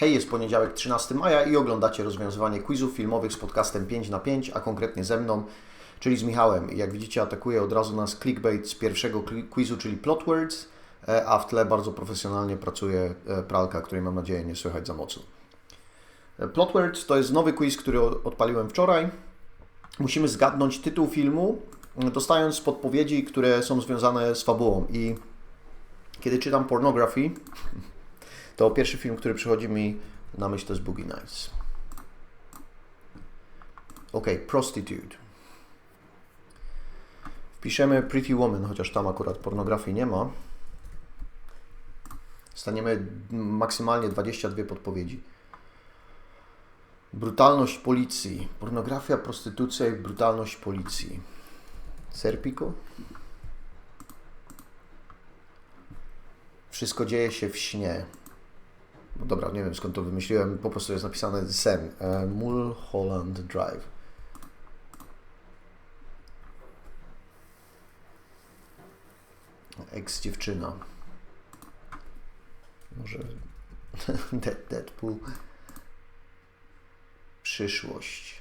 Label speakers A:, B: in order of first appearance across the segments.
A: Hej, jest poniedziałek 13 maja i oglądacie rozwiązywanie quizów filmowych z podcastem 5 na 5, a konkretnie ze mną, czyli z Michałem. Jak widzicie, atakuje od razu nas clickbait z pierwszego quizu, czyli plot words, e, a w tle bardzo profesjonalnie pracuje e, pralka, której mam nadzieję nie słychać za mocno. E, Plot words to jest nowy quiz, który odpaliłem wczoraj. Musimy zgadnąć tytuł filmu, dostając podpowiedzi, które są związane z fabułą. I kiedy czytam pornography, to pierwszy film, który przychodzi mi na myśl, to jest Boogie Nights. Ok, Prostitute. Wpiszemy Pretty Woman, chociaż tam akurat pornografii nie ma. Staniemy maksymalnie 22 podpowiedzi. Brutalność policji. Pornografia, prostytucja i brutalność policji. Serpico? Wszystko dzieje się w śnie. No dobra, nie wiem skąd to wymyśliłem, po prostu jest napisane sen. E, Mulholland Drive. Ex-dziewczyna. Może Dead- Deadpool. Przyszłość.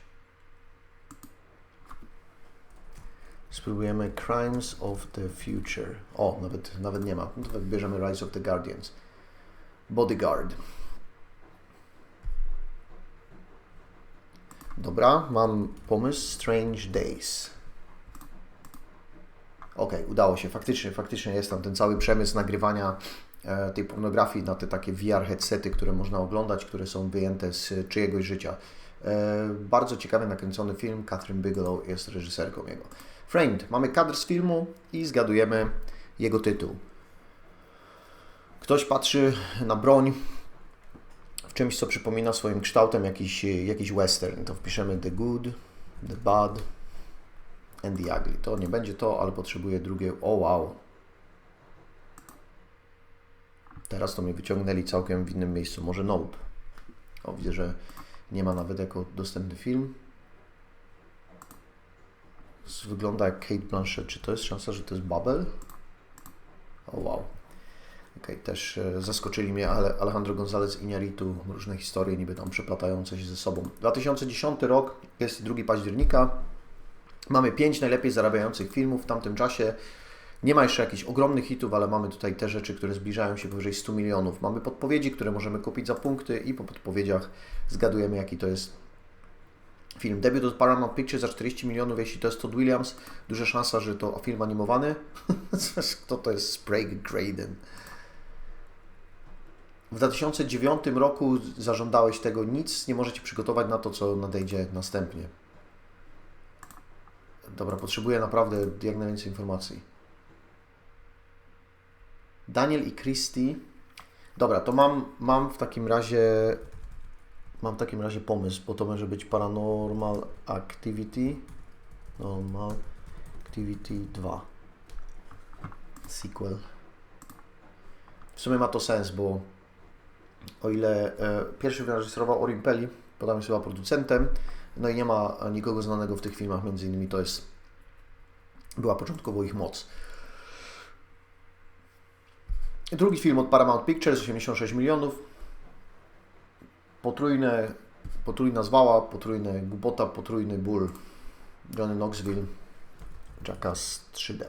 A: Spróbujemy Crimes of the Future. O, nawet, nawet nie ma. Bierzemy Rise of the Guardians. Bodyguard. Dobra, mam pomysł. Strange Days. Ok, udało się. Faktycznie, faktycznie jest tam ten cały przemysł nagrywania e, tej pornografii na te takie VR headsety, które można oglądać, które są wyjęte z czyjegoś życia. E, bardzo ciekawy, nakręcony film. Catherine Bigelow jest reżyserką jego. Framed. Mamy kadr z filmu i zgadujemy jego tytuł. Ktoś patrzy na broń w czymś, co przypomina swoim kształtem jakiś, jakiś western. To wpiszemy The Good, The Bad and The Ugly. To nie będzie to, ale potrzebuję drugie. O wow. Teraz to mnie wyciągnęli całkiem w innym miejscu. Może Nope. O, widzę, że nie ma nawet jako dostępny film. Wygląda jak Kate Blanchett. Czy to jest szansa, że to jest Babel? O wow. Okej, też e, zaskoczyli mnie ale Alejandro González Iñárritu, różne historie niby tam przeplatające się ze sobą. 2010 rok, jest 2 października. Mamy 5 najlepiej zarabiających filmów w tamtym czasie. Nie ma jeszcze jakichś ogromnych hitów, ale mamy tutaj te rzeczy, które zbliżają się powyżej 100 milionów. Mamy podpowiedzi, które możemy kupić za punkty i po podpowiedziach zgadujemy jaki to jest film. Debiut od Paramount Pictures za 40 milionów, jeśli to jest Todd Williams, duża szansa, że to film animowany. Kto to jest Sprague Graydon? W 2009 roku zażądałeś tego, nic nie możecie przygotować na to, co nadejdzie następnie. Dobra, potrzebuję naprawdę jak najwięcej informacji. Daniel i Christy. Dobra, to mam, mam w takim razie mam w takim razie pomysł, bo to może być Paranormal Activity Normal Activity 2 sequel. W sumie ma to sens, bo o ile e, pierwszy wyreżyserował Orim Peli, potem jest chyba producentem, no i nie ma nikogo znanego w tych filmach, między innymi to jest była początkowo ich moc. Drugi film od Paramount Pictures, 86 milionów. Potrójne, potrójna zwała, potrójne głupota, potrójny ból. Johnny Knoxville, Jackass 3D.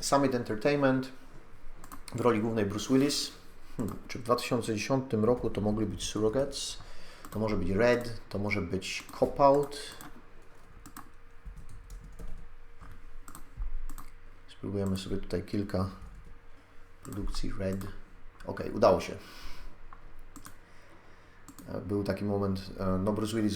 A: Summit Entertainment w roli głównej Bruce Willis. Hmm, czy w 2010 roku to mogli być Surrogates? To może być Red, to może być Cop Out. Spróbujemy sobie tutaj kilka produkcji Red. Ok, udało się. E, Był taki moment, e, no Bruce Willis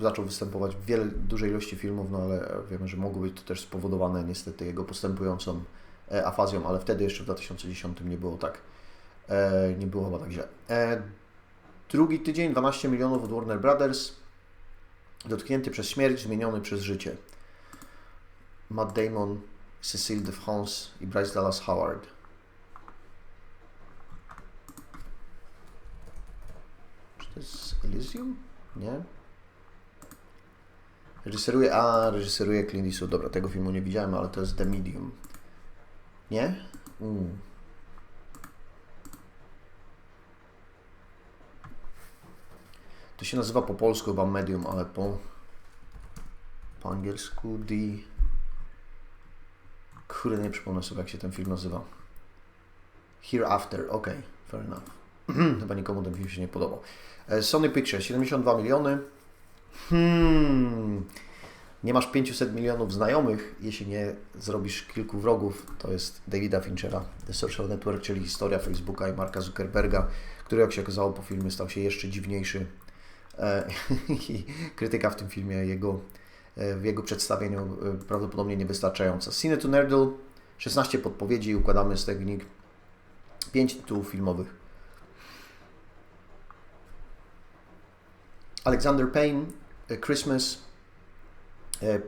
A: zaczął występować w wiele, dużej ilości filmów, no ale e, wiemy, że mogło być to też spowodowane niestety jego postępującą afazją, ale wtedy jeszcze w 2010 nie było tak, e, nie było chyba tak źle. E, Drugi tydzień 12 milionów od Warner Brothers, dotknięty przez śmierć, zmieniony przez życie. Matt Damon, Cecile de France i Bryce Dallas Howard. Czy to jest Elysium? Nie. Reżyseruje, a reżyseruje Clint Eastwood. Dobra, tego filmu nie widziałem, ale to jest The Medium. Nie? Mm. To się nazywa po polsku chyba medium, ale po, po angielsku The... Kurde, nie przypomnę sobie, jak się ten film nazywa. Hereafter, ok, fair enough. chyba nikomu ten film się nie podobał. E, Sony Pictures, 72 miliony. Hmm... Nie masz 500 milionów znajomych, jeśli nie zrobisz kilku wrogów. To jest Davida Finchera, The Social Network, czyli historia Facebooka i Marka Zuckerberga, który jak się okazało po filmie stał się jeszcze dziwniejszy. E, I krytyka w tym filmie jego, e, w jego przedstawieniu e, prawdopodobnie niewystarczająca. Cine to Nerdle, 16 podpowiedzi, układamy z technik, 5 tytułów filmowych. Alexander Payne, Christmas,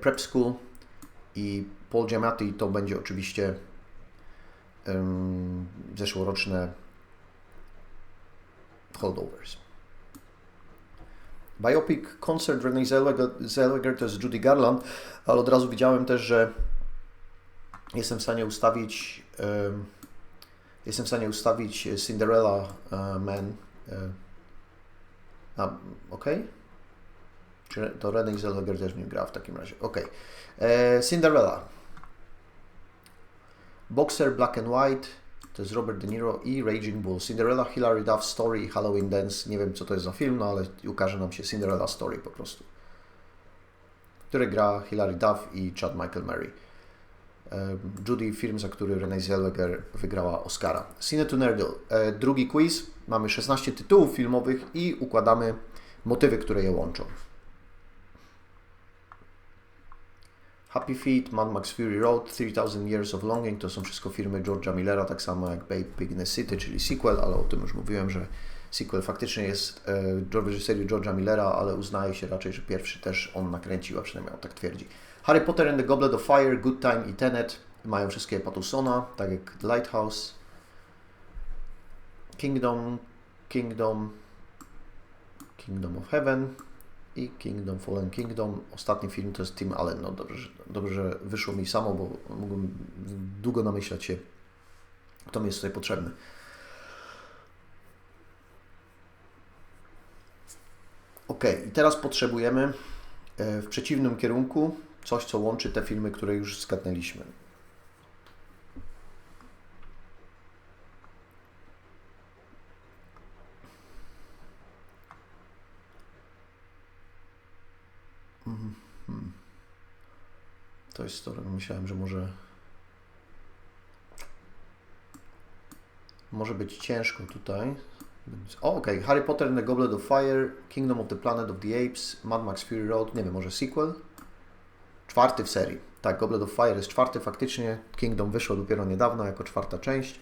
A: Prep School i Paul Giamatti to będzie oczywiście um, zeszłoroczne Holdovers. Biopic Concert Renee Zellweger, Zellweger to jest Judy Garland, ale od razu widziałem też, że jestem w stanie ustawić um, jestem w stanie ustawić Cinderella uh, Man. Uh, a, ok? Czy to Renee Zellweger też nie gra w takim razie? Ok. E, Cinderella. Boxer Black and White. To jest Robert De Niro i Raging Bull. Cinderella, Hilary Duff Story i Halloween Dance. Nie wiem co to jest za film, no ale ukaże nam się Cinderella Story po prostu. Które gra Hilary Duff i Chad Michael Murray. E, Judy, film, za który Renee Zellweger wygrała Oscara. Cine to Nerdle. Drugi quiz. Mamy 16 tytułów filmowych i układamy motywy, które je łączą. Happy Feet, Mad Max Fury Road, 3000 Years of Longing to są wszystko firmy George'a Millera, tak samo jak Babe Pig in the City, czyli sequel, ale o tym już mówiłem, że sequel faktycznie jest e, reżyserii George'a Millera, ale uznaje się raczej, że pierwszy też on nakręcił, a przynajmniej on tak twierdzi. Harry Potter and the Goblet of Fire, Good Time i Tenet mają wszystkie Patusona, tak jak The Lighthouse. Kingdom, Kingdom, Kingdom of Heaven i Kingdom, Fallen Kingdom. Ostatni film to jest Tim Allen. No dobrze, dobrze wyszło mi samo, bo mógłbym długo namyślać się, kto mi jest tutaj potrzebny. Ok, i teraz potrzebujemy w przeciwnym kierunku coś, co łączy te filmy, które już zgadnęliśmy. To jest to, myślałem, że może może być ciężko tutaj. Okej. Harry Potter and the Goblet of Fire, Kingdom of the Planet of the Apes, Mad Max Fury Road, nie wiem, może sequel? Czwarty w serii. Tak, Goblet of Fire jest czwarty faktycznie. Kingdom wyszło dopiero niedawno jako czwarta część,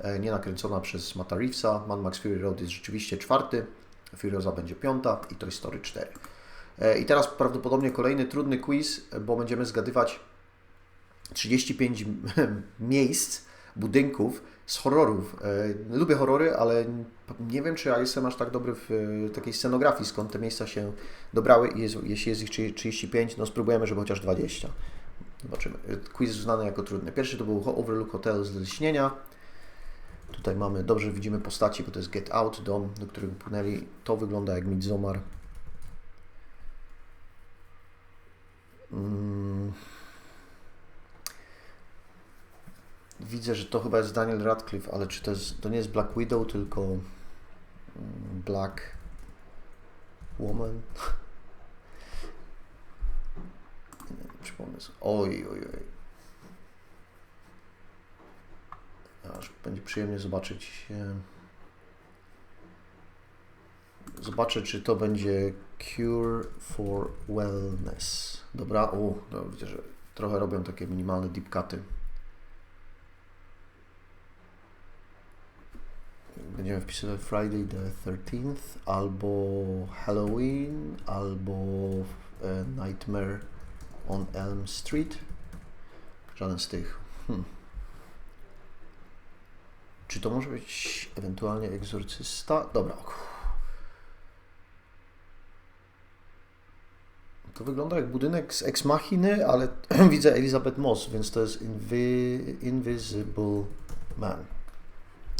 A: e, nie nakręcona przez Matta Reevesa. Mad Max Fury Road jest rzeczywiście czwarty, Furiosa będzie piąta i Toy Story 4. E, I teraz prawdopodobnie kolejny trudny quiz, bo będziemy zgadywać 35 miejsc, budynków z horrorów. E, lubię horrory, ale nie wiem, czy ja jestem aż tak dobry w takiej scenografii, skąd te miejsca się dobrały jeśli jest ich 35, no spróbujemy, żeby chociaż 20. Zobaczymy. Quiz znany jako trudny. Pierwszy to był Overlook Hotel z lśnienia. Tutaj mamy, dobrze widzimy postaci, bo to jest Get Out, dom, do którego płynęli. To wygląda jak Midsommar. Widzę, że to chyba jest Daniel Radcliffe, ale czy to, jest, to nie jest Black Widow, tylko mm, Black Woman? przypomnę sobie. Oj, oj, oj. Aż będzie przyjemnie zobaczyć. Zobaczę, czy to będzie Cure for Wellness. Dobra, o, no, widzę, że trochę robią takie minimalne deep cuty. będziemy wpisywać Friday the 13th, albo Halloween, albo e, Nightmare on Elm Street. Żaden z tych. Hmm. Czy to może być ewentualnie egzorcysta? Dobra. To wygląda jak budynek z Ex Machiny, ale widzę Elizabeth Moss, więc to jest Invi Invisible Man.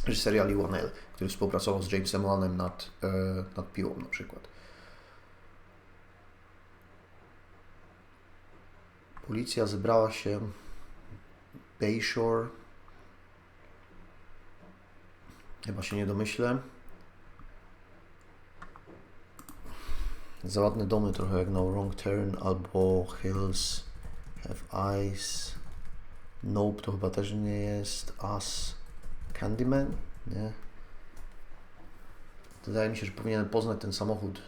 A: Reżyseria Lee Wanell, który współpracował z Jamesem Lanem nad, e, nad Piłą na przykład. Policja zebrała się Bayshore. Chyba się nie domyślę. Za ładne domy, trochę jak No Wrong Turn albo Hills Have Eyes. Nope to chyba też nie jest. Us. Candyman? Nie. Wydaje mi się, że powinienem poznać ten samochód.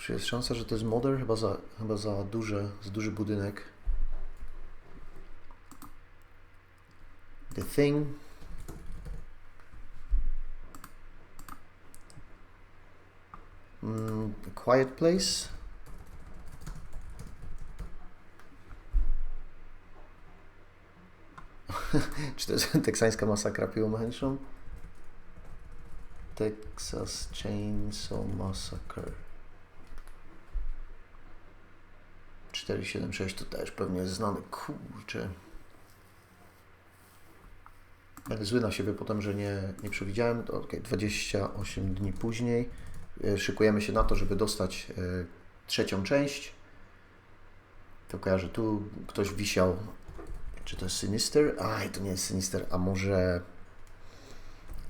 A: Czy jest szansa, że to jest model? Chyba za, chyba za, duże, za duży budynek. The Thing. Mm, Quiet Place. Czy to jest teksańska masakra piłomechaniczną? Texas Chainsaw Massacre. 476 to też pewnie jest znany. Kurczę. Będę zły na siebie potem, że nie, nie przewidziałem. To okay, 28 dni później szykujemy się na to, żeby dostać e, trzecią część. To kojarzę, tu ktoś wisiał. Czy to jest Sinister? Aj, to nie jest Sinister, a może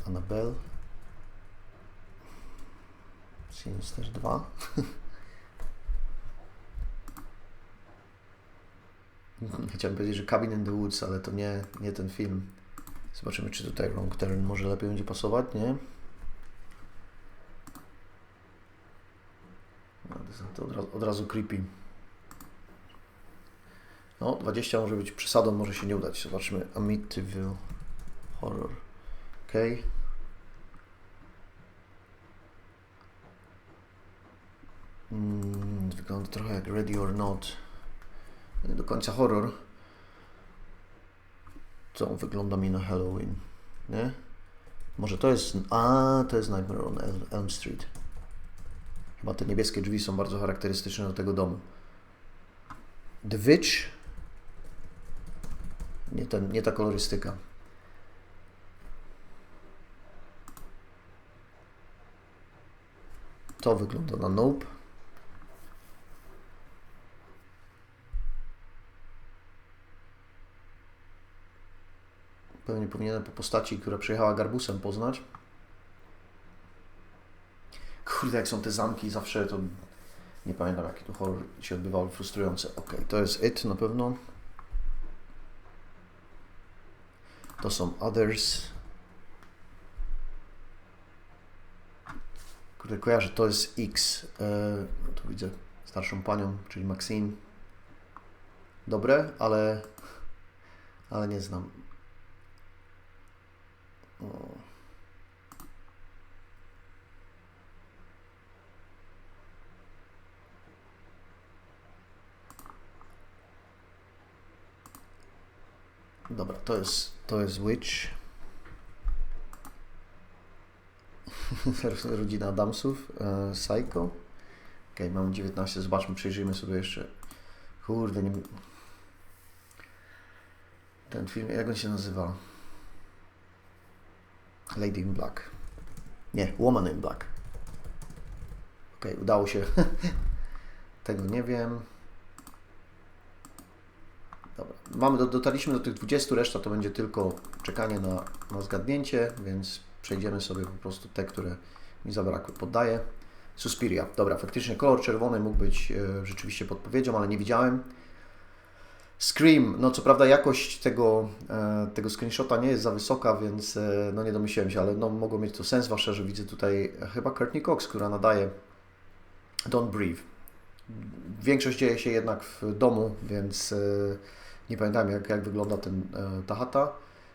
A: Annabelle? Sinister 2? Chciałem powiedzieć, że Cabin in the Woods, ale to nie, nie ten film. Zobaczymy, czy tutaj Wrong Turn może lepiej będzie pasować, nie? No, to od razu, od razu creepy. No, 20 może być przesadą, może się nie udać. Zobaczmy. Amityville Horror. Ok. Mm, wygląda trochę jak Ready or Not. Nie do końca horror. Co wygląda mi na Halloween, nie? Może to jest... A, to jest Nightmare on El- Elm Street. Chyba te niebieskie drzwi są bardzo charakterystyczne do tego domu. Witch. Nie, ten, nie ta kolorystyka. To wygląda na Nope. Pewnie powinienem po postaci, która przyjechała garbusem poznać. Kurde, jak są te zamki, zawsze to nie pamiętam jaki to horror się odbywał, frustrujące. Ok, to jest It na pewno. To są Others. Kurde, kojarzę, to jest X. E, tu widzę starszą panią, czyli Maxine. Dobre, ale, ale nie znam. O. Dobra, to jest, to jest Witch. Rodzina Adamsów. E, Psycho. Ok, mamy 19. Zobaczmy, przejrzyjmy sobie jeszcze. Kurde, nie... Ten film, jak on się nazywa? Lady in Black. Nie, Woman in Black. Ok, udało się. Tego nie wiem. Dobra. Mamy, do, dotarliśmy do tych 20, reszta to będzie tylko czekanie na, na zgadnięcie, więc przejdziemy sobie po prostu te, które mi zabrakły. Poddaję. Suspiria. Dobra, faktycznie kolor czerwony mógł być e, rzeczywiście podpowiedzią, ale nie widziałem. Scream, no co prawda jakość tego, e, tego screenshota nie jest za wysoka, więc e, no nie domyśliłem się, ale no mogło mieć to sens, zwłaszcza, że widzę tutaj chyba Courtney Cox, która nadaje Don't Breathe. Większość dzieje się jednak w domu, więc e, nie pamiętam jak, jak wygląda ten, e, ta chata.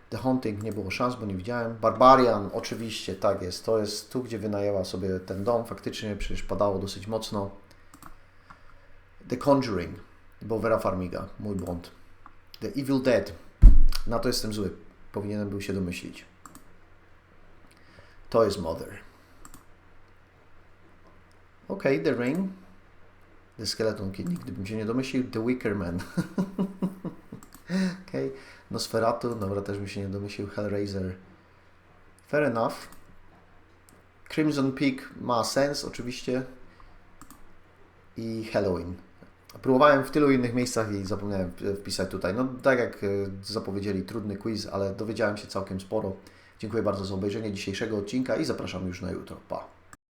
A: The Haunting nie było szans, bo nie widziałem. Barbarian, oczywiście, tak jest. To jest tu, gdzie wynajęła sobie ten dom. Faktycznie przecież padało dosyć mocno. The Conjuring, bo Vera Farmiga, mój błąd. The Evil Dead, na to jestem zły. Powinienem był się domyślić. To jest Mother. Ok, The Ring. The Skeleton Kid, nigdy bym się nie domyślił. The Wicker Man. ok. Nosferatu, dobra, też bym się nie domyślił. Hellraiser. Fair enough. Crimson Peak ma sens oczywiście i Halloween. Próbowałem w tylu innych miejscach i zapomniałem wpisać tutaj. No tak jak e, zapowiedzieli, trudny quiz, ale dowiedziałem się całkiem sporo. Dziękuję bardzo za obejrzenie dzisiejszego odcinka i zapraszam już na jutro. Pa!